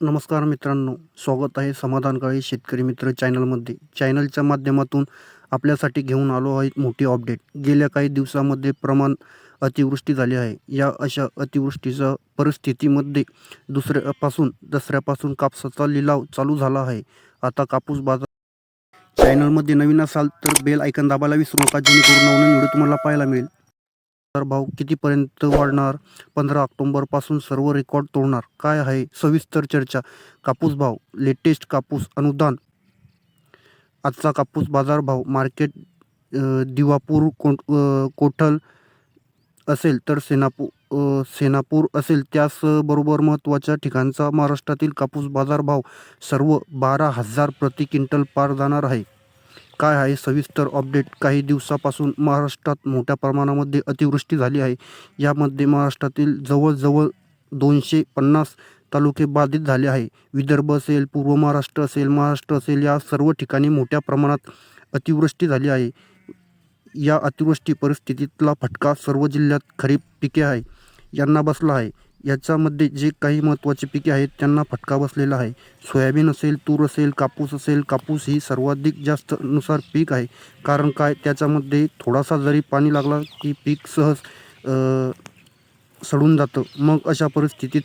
नमस्कार मित्रांनो स्वागत आहे समाधानकाळी शेतकरी मित्र चॅनलमध्ये. चॅनलच्या माध्यमातून आपल्यासाठी घेऊन आलो आहे मोठी अपडेट. गेल्या काही दिवसामध्ये प्रमाण अतिवृष्टी झाली आहे. या अशा अतिवृष्टीच्या परिस्थितीमध्ये दुसऱ्यापासून दसऱ्यापासून कापसाचा लिलाव चालू झाला आहे. आता कापूस बाजार चॅनलमध्ये नवीन असाल तर बेल ऐकन दाबायला विसरू नका जेणेकरून नवनवीन व्हिडिओ तुम्हाला पाहायला मिळेल. तर भाव कितीपर्यंत वाढणार? पंधरा ऑक्टोंबरपासून सर्व रेकॉर्ड तोडणार. काय आहे सविस्तर चर्चा? कापूस भाव लेटेस्ट कापूस अनुदान. आजचा कापूस बाजार भाव मार्केट दिवापूर कोट कोठल असेल तर सेनापूर सेनापूर असेल. त्याचबरोबर महत्त्वाच्या ठिकाणचा महाराष्ट्रातील कापूस बाजार भाव सर्व बारा हजार प्रति क्विंटल पार जाणार आहे. काय आहे? सविस्तर अपडेट. काही दिवसापासून महाराष्ट्रात मोठ्या प्रमाणामध्ये अतिवृष्टी झाली आहे. यामध्ये महाराष्ट्रातील जवळजवळ दोनशे पन्नास तालुके बाधित झाले आहे. विदर्भ असेल पूर्व महाराष्ट्र असेल महाराष्ट्र असेल या सर्व ठिकाणी मोठ्या प्रमाणात अतिवृष्टी झाली आहे. या अतिवृष्टी परिस्थितीतला फटका सर्व जिल्ह्यात खरीप पिके आहे. यांना बसला आहे. याच्यामध्ये जे काही महत्त्वाची पिके आहेत त्यांना फटका बसलेला आहे. सोयाबीन असेल तूर असेल कापूस असेल कापूस ही सर्वाधिक जास्त नुसार पीक आहे. कारण काय? त्याच्यामध्ये थोडासा जरी पाणी लागला की पीक सहज सडून जातं. मग अशा परिस्थितीत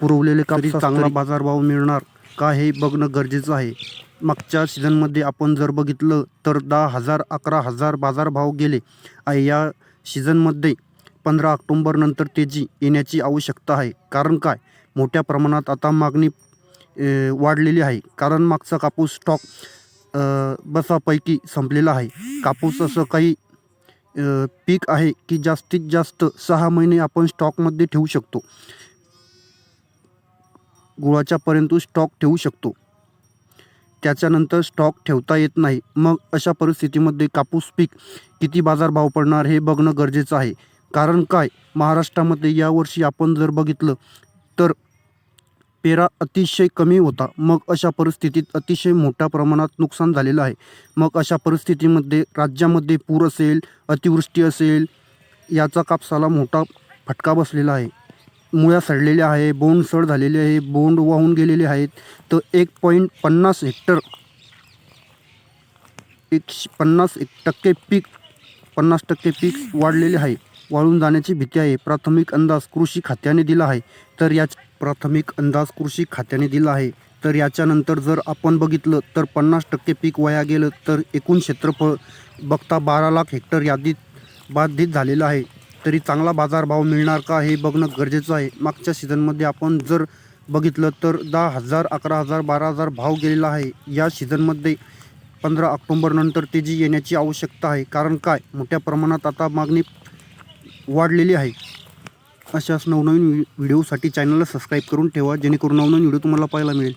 पुरवलेले कापूस चांगला बाजारभाव मिळणार का हे बघणं गरजेचं आहे. मागच्या सीझनमध्ये आपण जर बघितलं तर दहा हजार अकरा हजार बाजारभाव गेले. आहे या सीझनमध्ये पंधरा ऑक्टोंबरनंतर तेजी येण्याची आवश्यकता आहे. कारण काय? मोठ्या प्रमाणात आता मागणी वाढलेली आहे. कारण मागचा कापूस स्टॉक बसापैकी संपलेला आहे. कापूस असं काही पीक आहे की जास्तीत जास्त सहा महिने आपण स्टॉकमध्ये ठेवू शकतो. गुळाच्या पर्यंत स्टॉक ठेवू शकतो. त्याच्यानंतर स्टॉक ठेवता येत नाही. मग अशा परिस्थितीमध्ये कापूस पीक किती बाजारभाव पडणार हे बघणं गरजेचं आहे. कारण काय? महाराष्ट्रामध्ये यावर्षी आपण जर बघितलं तर पेरा अतिशय कमी होता. मग अशा परिस्थितीत अतिशय मोठ्या प्रमाणात नुकसान झालेलं आहे. मग अशा परिस्थितीमध्ये राज्यामध्ये पूर असेल अतिवृष्टी असेल याचा कापसाला मोठा फटका बसलेला आहे. मुळ्या सडलेल्या आहे बोंड सड झालेले आहे बोंड वाहून गेलेले आहेत. तर एक पॉईंट पन्नास हेक्टर एकशे पन्नास एक टक्के पीक पन्नास टक्के पीक वाढलेले आहे. वाळून जाण्याची भीती आहे. प्राथमिक अंदाज कृषी खात्याने दिला आहे. तर याच प्राथमिक अंदाज कृषी खात्याने दिला आहे. तर याच्यानंतर जर आपण बघितलं तर पन्नास टक्के पीक वाया गेलं तर एकूण क्षेत्रफळ बघता बारा लाख हेक्टर यादीत बाधित झालेलं आहे. तरी चांगला बाजारभाव मिळणार का हे बघणं गरजेचं आहे. मागच्या सीझनमध्ये आपण जर बघितलं तर दहा हजार अकरा हजार बारा हजार भाव गेलेला आहे. या सीझनमध्ये पंधरा ऑक्टोंबरनंतर तेजी येण्याची आवश्यकता आहे. कारण काय? मोठ्या प्रमाणात आता मागणी वाढलेली आहे. अशाच नवनवीन व्हिडिओसाठी चॅनलला सबस्क्राईब करून ठेवा जेणेकरून नवनवीन व्हिडिओ तुम्हाला पाहायला मिळेल.